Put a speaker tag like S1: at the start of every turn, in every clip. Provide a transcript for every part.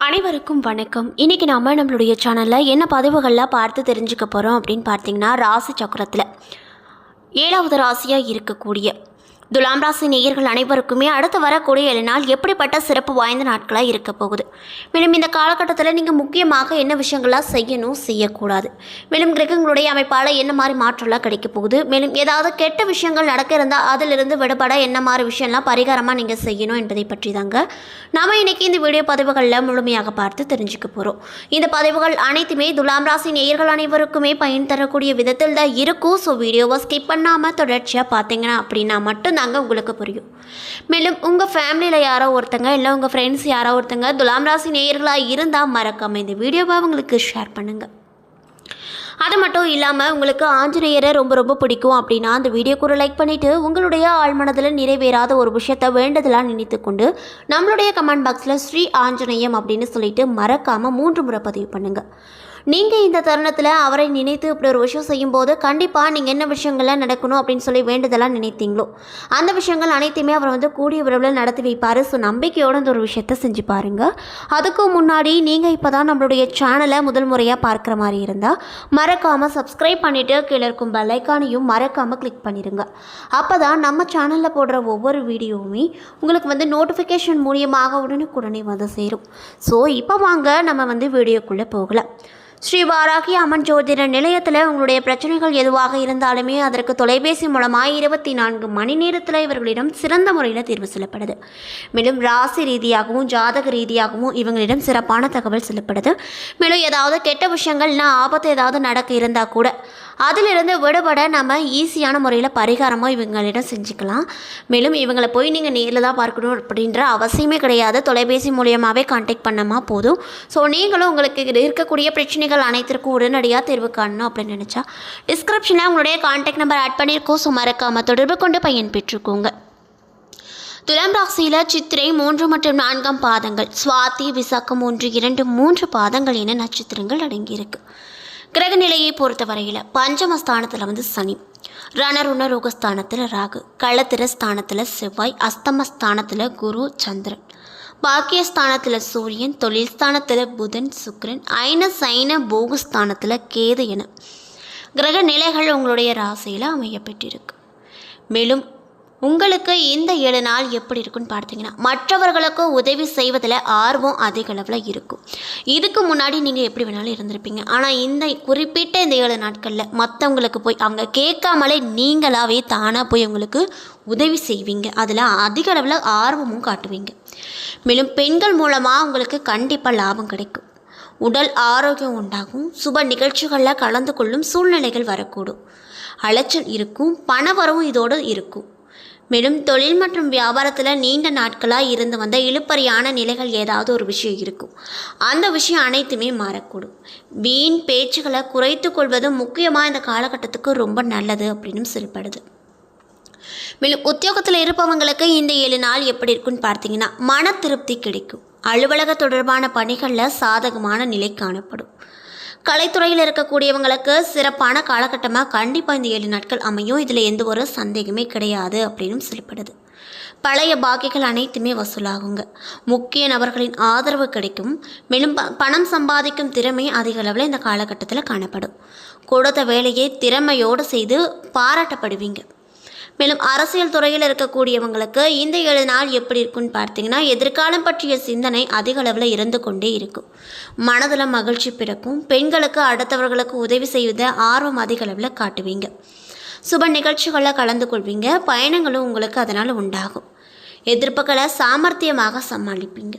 S1: அனைவருக்கும் வணக்கம். இன்னைக்கு நாம நம்மளுடைய சேனலில் என்ன பதிவுகள்லாம் பார்த்து தெரிஞ்சுக்க போகிறோம் அப்படின்னு பார்த்தீங்கன்னா ராசி சக்கரத்தில் ஏழாவது ராசியாக இருக்கக்கூடிய துலாம் ராசி நேயர்கள் அனைவருக்குமே அடுத்து வரக்கூடிய ஏழு நாள் எப்படிப்பட்ட சிறப்பு வாய்ந்த நாட்களாக இருக்க போகுது? மேலும் இந்த காலகட்டத்தில் நீங்கள் முக்கியமாக என்ன விஷயங்களாக செய்யணும் செய்யக்கூடாது. மேலும் கிரகங்களுடைய அமைப்பால் என்ன மாதிரி மாற்றம்லாம் கிடைக்க போகுது? மேலும் ஏதாவது கெட்ட விஷயங்கள் நடக்க இருந்தால் அதிலிருந்து விடுபட என்ன மாதிரி விஷயம்லாம் பரிகாரமாக நீங்கள் செய்யணும் என்பதை பற்றி தாங்க நாம் இன்னைக்கு இந்த வீடியோ பதிவுகளில் முழுமையாக பார்த்து தெரிஞ்சுக்க போகிறோம் இந்த பதிவுகள் அனைத்துமே துலாம் ராசி நேயர்கள் அனைவருக்குமே பயன் தரக்கூடிய விதத்தில் தான் இருக்கும் ஸோ வீடியோவை ஸ்கிப் பண்ணாமல் தொடர்ச்சியாக பார்த்தீங்கன்னா அப்படின்னா மட்டும் தாங்க உங்களுக்கு புரியும். மேலும் உங்கள் ஃபேமிலியில் யாரோ ஒருத்தங்க இல்லை உங்கள் ஃப்ரெண்ட்ஸ் யாரோ ஒருத்தங்க துலாம் ராசி நேயர்களாக இருந்தால் மறக்காமல் இந்த வீடியோவை அவங்களுக்கு ஷேர் பண்ணுங்கள் அது மட்டும் இல்லாமல் உங்களுக்கு ஆஞ்சநேயரை ரொம்ப ரொம்ப பிடிக்கும் அப்படின்னா அந்த வீடியோ கூட லைக் பண்ணிவிட்டு உங்களுடைய ஆழ்மனதில் நிறைவேறாத ஒரு விஷயத்தை வேண்டதெல்லாம் நினைத்து கொண்டு நம்மளுடைய கமெண்ட் பாக்ஸில் ஸ்ரீ ஆஞ்சநேயம் அப்படின்னு சொல்லிட்டு மறக்காமல் மூன்று முறை பதிவு பண்ணுங்கள் நீங்கள் இந்த தருணத்தில் அவரை நினைத்து இப்படி ஒரு விஷயம் செய்யும்போது கண்டிப்பாக நீங்கள் என்ன விஷயங்கள்லாம் நடக்கணும் அப்படின்னு சொல்லி வேண்டுதலாக நினைத்தீங்களோ? அந்த விஷயங்கள் அனைத்தையுமே அவர் வந்து கூடிய விரைவில் நடத்தி வைப்பார். ஸோ நம்பிக்கையோட இந்த ஒரு விஷயத்த செஞ்சு பாருங்கள் அதுக்கு முன்னாடி நீங்கள் இப்போ தான் நம்மளுடைய சேனலை முதல் முறையாக பார்க்குற மாதிரி இருந்தால் மறக்காமல் சப்ஸ்கிரைப் பண்ணிவிட்டு கீழே இருக்கும் பெல்லைக்கானையும் மறக்காமல் கிளிக் பண்ணிடுங்க அப்போ தான் நம்ம சேனலில் போடுற ஒவ்வொரு வீடியோவுமே உங்களுக்கு வந்து நோட்டிஃபிகேஷன் மூலியமாக உடனுக்குடனே வந்து சேரும். ஸோ இப்போ வாங்க நம்ம வந்து வீடியோக்குள்ளே போகலாம். ஸ்ரீ வாராகி அம்மன் ஜோதிட நிலையத்தில் உங்களுடைய பிரச்சனைகள் எதுவாக இருந்தாலுமே அதற்கு தொலைபேசி மூலமாக இருபத்தி நான்கு மணி நேரத்தில் இவர்களிடம் சிறந்த முறையில் தீர்வு செல்லப்படுது. மேலும் ராசி ரீதியாகவும் ஜாதக ரீதியாகவும் இவங்களிடம் சிறப்பான தகவல் செல்லப்படுது. மேலும் ஏதாவது கெட்ட விஷயங்கள்னா ஆபத்து ஏதாவது நடக்க இருந்தால் கூட அதிலிருந்து விடுபட நம்ம ஈஸியான முறையில் பரிகாரமாக இவங்களிடம் செஞ்சுக்கலாம். மேலும் இவங்களை போய் நீங்கள் நேரில் தான் பார்க்கணும் அப்படின்ற அவசியமே கிடையாது. தொலைபேசி மூலியமாகவே கான்டாக்ட் பண்ணமா போதும். ஸோ நீங்களும் உங்களுக்கு இருக்கக்கூடிய பிரச்சனைகள் அனைத்திற்கும் உடனடியாக தீர்வு காணணும் அப்படின்னு நினச்சா டிஸ்கிரிப்ஷனில் உங்களுடைய கான்டாக்ட் நம்பர் ஆட் பண்ணியிருக்கோம் ஸோ மறக்காமல் தொடர்பு கொண்டு பயன் பெற்றுக்கோங்க. துலாம் ராசியில் சித்திரை மூன்று மற்றும் நான்காம் பாதங்கள். சுவாதி விசாக்கம் ஒன்று இரண்டு மூன்று பாதங்கள் என நட்சத்திரங்கள் அடங்கியிருக்கு. கிரக நிலையை பொறுத்தவரையில் பஞ்சமஸ்தானத்தில் வந்து சனி. ரணருண ரோகஸ்தானத்தில் ராகு. களத்திர ஸ்தானத்தில் செவ்வாய். அஸ்தமஸ்தானத்தில் குரு சந்திரன். பாக்கியஸ்தானத்தில் சூரியன். தொழில் ஸ்தானத்தில் புதன் சுக்ரன் ஐன சைன போகஸ்தானத்தில் கேது என. கிரக நிலைகள் உங்களுடைய ராசியில் அமையப்பட்டிருக்கு மேலும் உங்களுக்கு இந்த ஏழு நாள் எப்படி இருக்குன்னு பார்த்தீங்கன்னா மற்றவர்களுக்கு உதவி செய்வதில் ஆர்வம் அதிக அளவில் இருக்கும். இதுக்கு முன்னாடி நீங்கள் எப்படி வேணாலும் இருந்திருப்பீங்க. ஆனால் இந்த குறிப்பிட்ட இந்த ஏழு நாட்களில் மற்றவங்களுக்கு போய் அவங்க கேட்காமலே நீங்களாகவே தானாக போய் அவங்களுக்கு உதவி செய்வீங்க. அதில் அதிக அளவில் ஆர்வமும் காட்டுவீங்க. மேலும் பெண்கள் மூலமாக உங்களுக்கு கண்டிப்பாக லாபம் கிடைக்கும். உடல் ஆரோக்கியம் உண்டாகும். சுப நிகழ்ச்சிகளில் கலந்து கொள்ளும் சூழ்நிலைகள் வரக்கூடும். அலைச்சல் இருக்கும். பணவரவும் இதோடு இருக்கும். மேலும் தொழில் மற்றும் வியாபாரத்தில் நீண்ட நாட்களாக இருந்து வந்த இழுப்பறியான நிலைகள் ஏதாவது ஒரு விஷயம் இருக்கும். அந்த விஷயம் அனைத்துமே மாறக்கூடும். வீண் பேச்சுகளை குறைத்து கொள்வது முக்கியமாக இந்த காலகட்டத்துக்கு ரொம்ப நல்லது அப்படின்னு சொல்லப்படுது மேலும் உத்தியோகத்தில் இருப்பவங்களுக்கு இந்த ஏழு நாள் எப்படி இருக்குன்னு பார்த்தீங்கன்னா மன திருப்தி கிடைக்கும். அலுவலக தொடர்பான பணிகளில் சாதகமான நிலை காணப்படும். கலைத்துறையில் இருக்கக்கூடியவங்களுக்கு சிறப்பான காலகட்டமாக கண்டிப்பாக இந்த ஏழு நாட்கள் அமையும். இதில் எந்த ஒரு சந்தேகமே கிடையாது அப்படின்னு சொல்லப்படுது. பழைய பாக்கிகள் அனைத்துமே வசூலாகுங்க. முக்கிய நபர்களின் ஆதரவு கிடைக்கும். மேலும் ப- பணம் சம்பாதிக்கும் திறமை அதிக அளவில் இந்த காலகட்டத்தில் காணப்படும். கொடுத்த வேலையை திறமையோடு செய்து பாராட்டப்படுவீங்க. மேலும் அரசியல் துறையில் இருக்கக்கூடியவங்களுக்கு இந்த ஏழு நாள் எப்படி இருக்குன்னு பார்த்தீங்கன்னா எதிர்காலம் பற்றிய சிந்தனை அதிக அளவில் இருந்து கொண்டே இருக்கும். மனதில் மகிழ்ச்சி பிறக்கும். பெண்களுக்கு அடுத்தவர்களுக்கு உதவி செய்வதை ஆர்வம் அதிக அளவில் காட்டுவீங்க. சுப நிகழ்ச்சிகளில் கலந்து கொள்வீங்க. பயணங்களும் உங்களுக்கு அதனால் உண்டாகும். எதிர்ப்புகளை சாமர்த்தியமாக சமாளிப்பீங்க.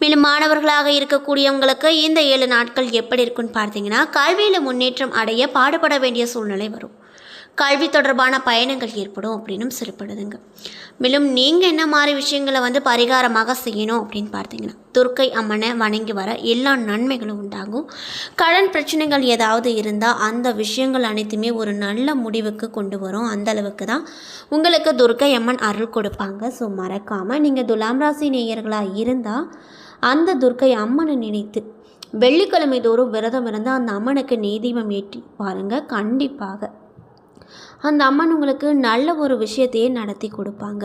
S1: மேலும் மாணவர்களாக இருக்கக்கூடியவங்களுக்கு இந்த ஏழு நாட்கள் எப்படி இருக்குன்னு பார்த்தீங்கன்னா கல்வியில் முன்னேற்றம் அடைய பாடுபட வேண்டிய சூழ்நிலை வரும். கல்வி தொடர்பான பயணங்கள் ஏற்படும் அப்படின்னும் சிறப்படுதுங்க மேலும் நீங்கள் என்ன மாதிரி விஷயங்களை வந்து பரிகாரமாக செய்யணும் அப்படின்னு பார்த்தீங்கன்னா துர்க்கை அம்மனை வணங்கி வர எல்லா நன்மைகளும் உண்டாகும். கடன் பிரச்சனைகள் ஏதாவது இருந்தால் அந்த விஷயங்கள் அனைத்துமே ஒரு நல்ல முடிவுக்கு கொண்டு வரும். அந்த அளவுக்கு தான் உங்களுக்கு துர்க்கை அம்மன் அருள் கொடுப்பாங்க. ஸோ மறக்காமல் நீங்கள் துலாம் ராசி நேயர்களாக இருந்தால் அந்த துர்க்கை அம்மனை நினைத்து வெள்ளிக்கிழமை தோறும் விரதம் இருந்து அந்த அம்மனுக்கு நெய்தீபம் ஏற்றி பாருங்கள் கண்டிப்பாக. அந்த அம்மன் உங்களுக்கு நல்ல ஒரு விஷயத்தையே நடத்தி கொடுப்பாங்க.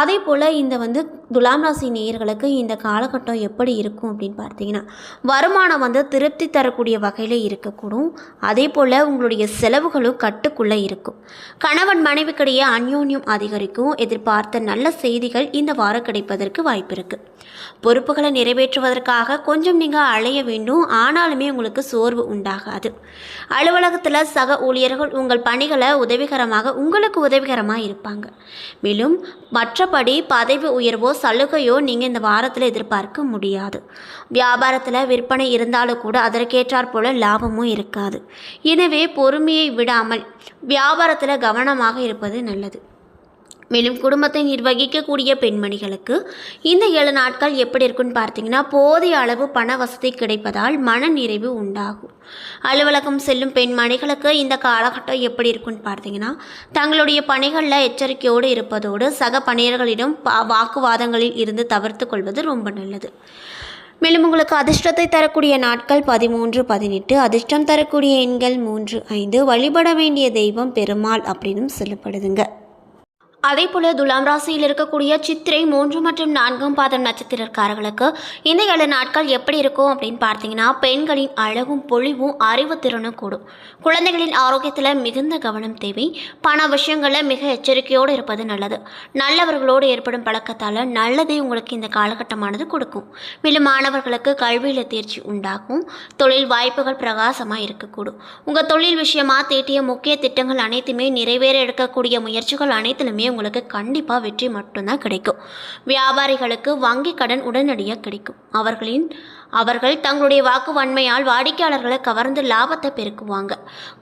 S1: அதே போல் இந்த வந்து துலாம் ராசி நேயர்களுக்கு இந்த காலகட்டம் எப்படி இருக்கும் அப்படின்னு பார்த்தீங்கன்னா வருமானம் வந்து திருப்தி தரக்கூடிய வகையில் இருக்கக்கூடும். அதே போல் உங்களுடைய செலவுகளும் கட்டுக்குள்ளே இருக்கும். கணவன் மனைவிக்கிடையே அந்யோன்யம் அதிகரிக்கும். எதிர்பார்த்த நல்ல செய்திகள் இந்த வாரம் கிடைப்பதற்கு வாய்ப்பு இருக்குது பொறுப்புகளை நிறைவேற்றுவதற்காக கொஞ்சம் நீங்கள் அலைய வேண்டும். ஆனாலுமே உங்களுக்கு சோர்வு உண்டாகாது. அலுவலகத்தில் சக ஊழியர்கள் உங்கள் பணிகளை உதவிகரமாக உங்களுக்கு உதவிகரமாக இருப்பாங்க. மேலும் மற்ற மற்றபடி பதவி உயர்வோ சலுகையோ நீங்கள் இந்த வாரத்தில் எதிர்பார்க்க முடியாது. வியாபாரத்தில் விற்பனை இருந்தாலும் கூட அதற்கேற்றாற் போல லாபமும் இருக்காது. எனவே பொறுமையை விடாமல் வியாபாரத்தில் கவனமாக இருப்பது நல்லது. மேலும் குடும்பத்தை நிர்வகிக்கக்கூடிய பெண்மணிகளுக்கு இந்த ஏழு நாட்கள் எப்படி இருக்குன்னு பார்த்தீங்கன்னா போதிய அளவு பண வசதி கிடைப்பதால் மன நிறைவு உண்டாகும். அலுவலகம் செல்லும் பெண்மணிகளுக்கு இந்த காலகட்டம் எப்படி இருக்குன்னு பார்த்தீங்கன்னா தங்களுடைய பணிகளில் எச்சரிக்கையோடு இருப்பதோடு சக பணியர்களிடம் பா- வாக்குவாதங்களில் இருந்து தவிர்த்து கொள்வது ரொம்ப நல்லது. மேலும் உங்களுக்கு அதிர்ஷ்டத்தை தரக்கூடிய நாட்கள் பதிமூன்று பதினெட்டு அதிர்ஷ்டம் தரக்கூடிய எண்கள் மூன்று ஐந்து வழிபட வேண்டிய தெய்வம் பெருமாள் அப்படின்னும் சொல்லப்படுதுங்க. அதே போல துலாம் ராசியில் இருக்கக்கூடிய சித்திரை மூன்று மற்றும் நான்காம் பாதம் நட்சத்திரக்காரர்களுக்கு இந்த ஏழு நாட்கள் எப்படி இருக்கும் அப்படின்னு பார்த்தீங்கன்னா பெண்களின் அழகும் பொழிவும் அறிவு திறனும் கூடும். குழந்தைகளின் ஆரோக்கியத்தில் மிகுந்த கவனம் தேவை. பண விஷயங்களில் மிக எச்சரிக்கையோடு இருப்பது நல்லது. நல்லவர்களோடு ஏற்படும் பழக்கத்தால் நல்லதை உங்களுக்கு இந்த காலகட்டமானது கொடுக்கும். மேலும் மாணவர்களுக்கு கல்வியில் தேர்ச்சி உண்டாகும். தொழில் வாய்ப்புகள் பிரகாசமாக இருக்கக்கூடும். உங்கள் தொழில் விஷயமாக தீட்டிய முக்கிய திட்டங்கள் அனைத்துமே நிறைவேற எடுக்கக்கூடிய முயற்சிகள் அனைத்திலுமே உங்களுக்கு கண்டிப்பாக வெற்றி மட்டும்தான் கிடைக்கும். வியாபாரிகளுக்கு வங்கி கடன் உடனடியாக கிடைக்கும். அவர்களின் அவர்கள் தங்களுடைய வாக்கு வன்மையால் வாடிக்கையாளர்களை கவர்ந்து லாபத்தை பெருக்குவாங்க.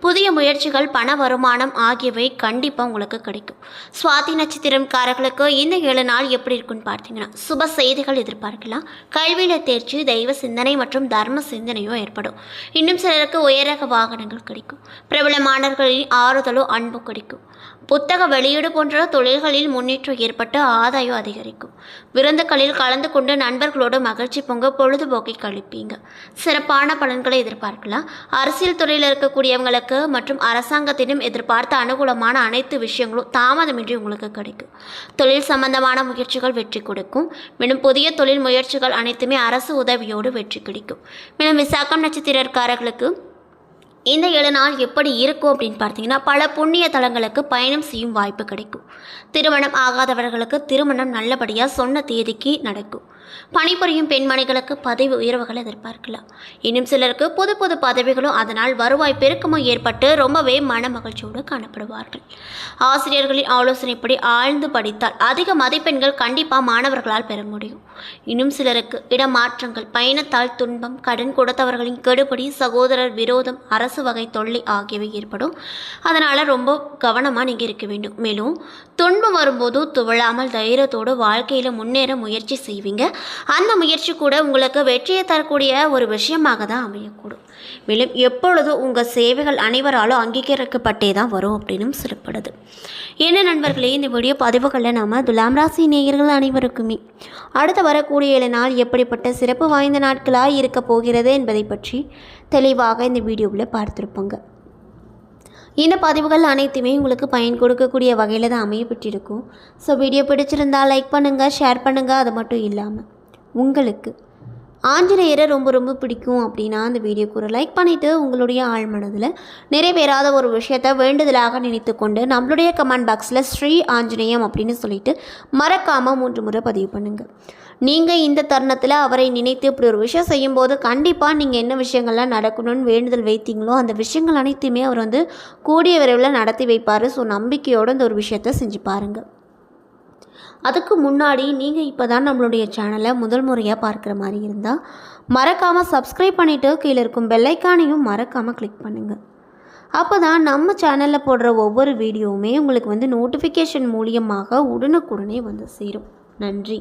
S1: புதிய முயற்சிகள் பண வருமானம் ஆகியவை கண்டிப்பாக உங்களுக்கு கிடைக்கும். சுவாதி நட்சத்திரம்காரர்களுக்கு இந்த ஏழு நாள் எப்படி இருக்குன்னு பார்த்தீங்கன்னா சுப செய்திகள் எதிர்பார்க்கலாம். கல்வியில் தேர்ச்சி தெய்வ சிந்தனை மற்றும் தர்ம சிந்தனையும் ஏற்படும். இன்னும் சிலருக்கு உயரக வாகனங்கள் கிடைக்கும். பிரபலமானவர்களின் ஆறுதலோ அன்பு கிடைக்கும். புத்தக வெளியீடு போன்ற தொழில்களில் முன்னேற்றம் ஏற்பட்டு ஆதாயம் அதிகரிக்கும். விருந்துகளில் கலந்து கொண்டு நண்பர்களோடு மகிழ்ச்சி பொங்க பொழுதுபோக்கை கழிப்பீங்க. சிறப்பான பலன்களை எதிர்பார்க்கலாம். அரசியல் துறையில் இருக்கக்கூடியவங்களுக்கு மற்றும் அரசாங்கத்திடம் எதிர்பார்த்த அனுகூலமான அனைத்து விஷயங்களும் தாமதமின்றி உங்களுக்கு கிடைக்கும். தொழில் சம்பந்தமான முயற்சிகள் வெற்றி கொடுக்கும். மேலும் புதிய தொழில் முயற்சிகள் அனைத்துமே அரசு உதவியோடு வெற்றி கிடைக்கும். மேலும் விசாக்கம் நட்சத்திரக்காரர்களுக்கு இந்த ஏழு நாள் எப்படி இருக்கும் அப்படின்னு பார்த்தீங்கன்னா பல புண்ணிய தலங்களுக்கு பயணம் செய்யும் வாய்ப்பு கிடைக்கும். திருமணம் ஆகாதவர்களுக்கு திருமணம் நல்லபடியாக சொன்ன தேதிக்கு நடக்கும். பணிபுரியும் பெண்மணிகளுக்கு பதவி உயர்வுகள் எதிர்பார்க்கலாம் இன்னும் சிலருக்கு புது புது பதவிகளும் அதனால் வருவாய் பெருக்கமும் ஏற்பட்டு ரொம்பவே மன மகிழ்ச்சியோடு காணப்படுவார்கள். ஆசிரியர்களின் ஆலோசனைப்படி ஆழ்ந்து படித்தால் அதிக மதிப்பெண்கள் கண்டிப்பாக மாணவர்களால் பெற முடியும். இன்னும் சிலருக்கு இடமாற்றங்கள் பயணத்தால் துன்பம் கடன் கொடுத்தவர்களின் கெடுபடி சகோதரர் விரோதம் அரசு வகை தொல்லை ஆகியவை ஏற்படும். அதனால் ரொம்ப கவனமாக நீங்கள் இருக்க வேண்டும். மேலும் துன்பம் வரும்போது துவழாமல் தைரியத்தோடு வாழ்க்கையில் முன்னேற முயற்சி செய்வீங்க. அந்த முயற்சி கூட உங்களுக்கு வெற்றியை தரக்கூடிய ஒரு விஷயமாக தான் அமையக்கூடும். மேலும் எப்பொழுதும் உங்கள் சேவைகள் அனைவராலும் அங்கீகரிக்கப்பட்டே தான் வரும் அப்படின்னும் சொல்லப்படுது என்ன நண்பர்களே இந்த வீடியோ பதிவுகளில் நாம் துலாம் ராசி நேயர்கள் அனைவருக்குமே அடுத்து வரக்கூடிய நாள் எப்படிப்பட்ட சிறப்பு வாய்ந்த நாட்களாக இருக்க போகிறது என்பதை பற்றி தெளிவாக இந்த வீடியோவில் பார்த்துருப்போங்க. இந்த பதிவுகள் அனைத்துமே உங்களுக்கு பயன் கொடுக்கக்கூடிய வகையில் தான் அமையப்பட்டிருக்கும் ஸோ வீடியோ பிடிச்சிருந்தால் லைக் பண்ணுங்கள் ஷேர் பண்ணுங்கள் அது மட்டும் இல்லாமல் உங்களுக்கு. ஆஞ்சநேயரை ரொம்ப ரொம்ப பிடிக்கும் அப்படின்னா அந்த வீடியோக்கு ஒரு லைக் பண்ணிவிட்டு உங்களுடைய ஆழ்மனதில் நிறைவேறாத ஒரு விஷயத்தை வேண்டுதலாக நினைத்து கொண்டு நம்மளுடைய கமெண்ட் பாக்ஸில் ஸ்ரீ ஆஞ்சநேயம் அப்படின்னு சொல்லிட்டு மறக்காமல் மூன்று முறை பதிவு பண்ணுங்கள் நீங்கள் இந்த தருணத்தில் அவரை நினைத்து இப்படி ஒரு விஷயம் செய்யும்போது கண்டிப்பாக நீங்கள் என்ன விஷயங்கள்லாம் நடக்கணும்னு வேண்டுதல் வைத்தீங்களோ அந்த விஷயங்கள் அனைத்துமே அவர் வந்து கூடிய விரைவில் நடத்தி வைப்பார். ஸோ நம்பிக்கையோடு இந்த ஒரு விஷயத்தை செஞ்சு பாருங்கள் அதுக்கு முன்னாடி நீங்கள் இப்போ தான் நம்மளுடைய சேனலை முதல் முறையாக பார்க்குற மாதிரி இருந்தால் மறக்காமல் சப்ஸ்கிரைப் பண்ணிவிட்டு கீழே இருக்கும் பெல்லைக்கானையும் மறக்காமல் கிளிக் பண்ணுங்கள் அப்போ தான் நம்ம சேனலில் போடுற ஒவ்வொரு வீடியோவுமே உங்களுக்கு வந்து நோட்டிஃபிகேஷன் மூலியமாக உடனுக்குடனே வந்து சேரும். நன்றி.